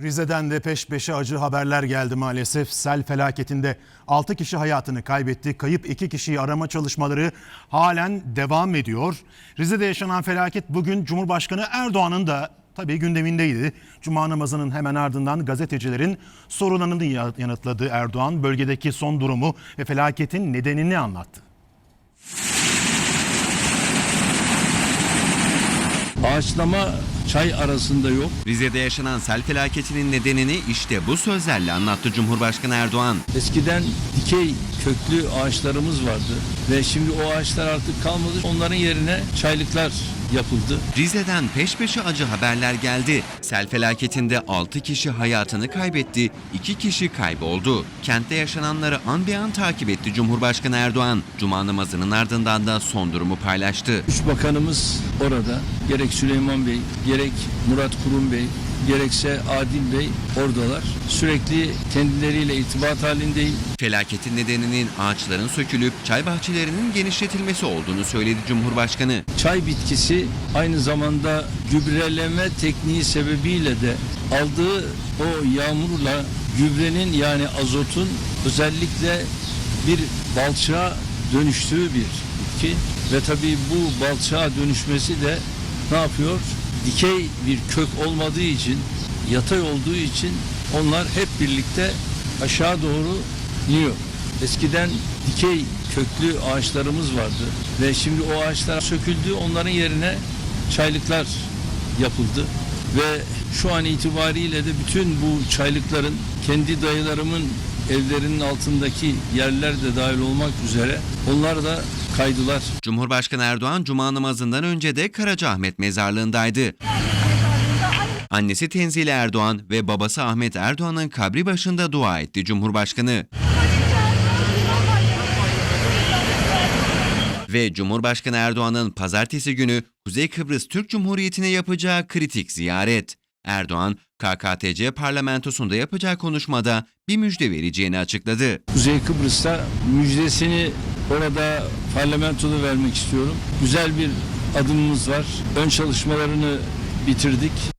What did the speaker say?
Rize'den de peş peşe acı haberler geldi maalesef. Sel felaketinde 6 kişi hayatını kaybetti. Kayıp 2 kişiyi arama çalışmaları halen devam ediyor. Rize'de yaşanan felaket bugün Cumhurbaşkanı Erdoğan'ın da tabii gündemindeydi. Cuma namazının hemen ardından gazetecilerin sorularını yanıtladı Erdoğan. Bölgedeki son durumu ve felaketin nedenini anlattı. Ağaçlama çay arasında yok. Rize'de yaşanan sel felaketinin nedenini işte bu sözlerle anlattı Cumhurbaşkanı Erdoğan. Eskiden dikey köklü ağaçlarımız vardı ve şimdi o ağaçlar artık kalmadı. Onların yerine çaylıklar yapıldı. Rize'den peş peşe acı haberler geldi. Sel felaketinde 6 kişi hayatını kaybetti, 2 kişi kayboldu. Kentte yaşananları an be an takip etti Cumhurbaşkanı Erdoğan. Cuma namazının ardından da son durumu paylaştı. Üç bakanımız orada. Gerek Süleyman Bey, gerek Murat Kurum Bey, gerekse Adil Bey oradalar. Sürekli kendileriyle irtibat halindeyim. Felaketin nedeninin ağaçların sökülüp çay bahçelerinin genişletilmesi olduğunu söyledi Cumhurbaşkanı. Çay bitkisi aynı zamanda gübreleme tekniği sebebiyle de aldığı o yağmurla gübrenin yani azotun özellikle bir balçığa dönüştüğü bir bitki ve tabii bu balçığa dönüşmesi de ne yapıyor? Dikey bir kök olmadığı için, yatay olduğu için onlar hep birlikte aşağı doğru iniyor. Eskiden dikey köklü ağaçlarımız vardı ve şimdi o ağaçlar söküldü. Onların yerine çaylıklar yapıldı ve şu an itibariyle de bütün bu çaylıkların kendi dayılarımın evlerinin altındaki yerler de dahil olmak üzere onlar da kaydılar. Cumhurbaşkanı Erdoğan cuma namazından önce de Karacaahmet mezarlığındaydı. Annesi Tenzile Erdoğan ve babası Ahmet Erdoğan'ın kabri başında dua etti Cumhurbaşkanı. Ve Cumhurbaşkanı Erdoğan'ın pazartesi günü Kuzey Kıbrıs Türk Cumhuriyeti'ne yapacağı kritik ziyaret. Erdoğan, KKTC parlamentosunda yapacağı konuşmada bir müjde vereceğini açıkladı. Kuzey Kıbrıs'ta müjdesini orada parlamentoda vermek istiyorum. Güzel bir adımımız var. Ön çalışmalarını bitirdik.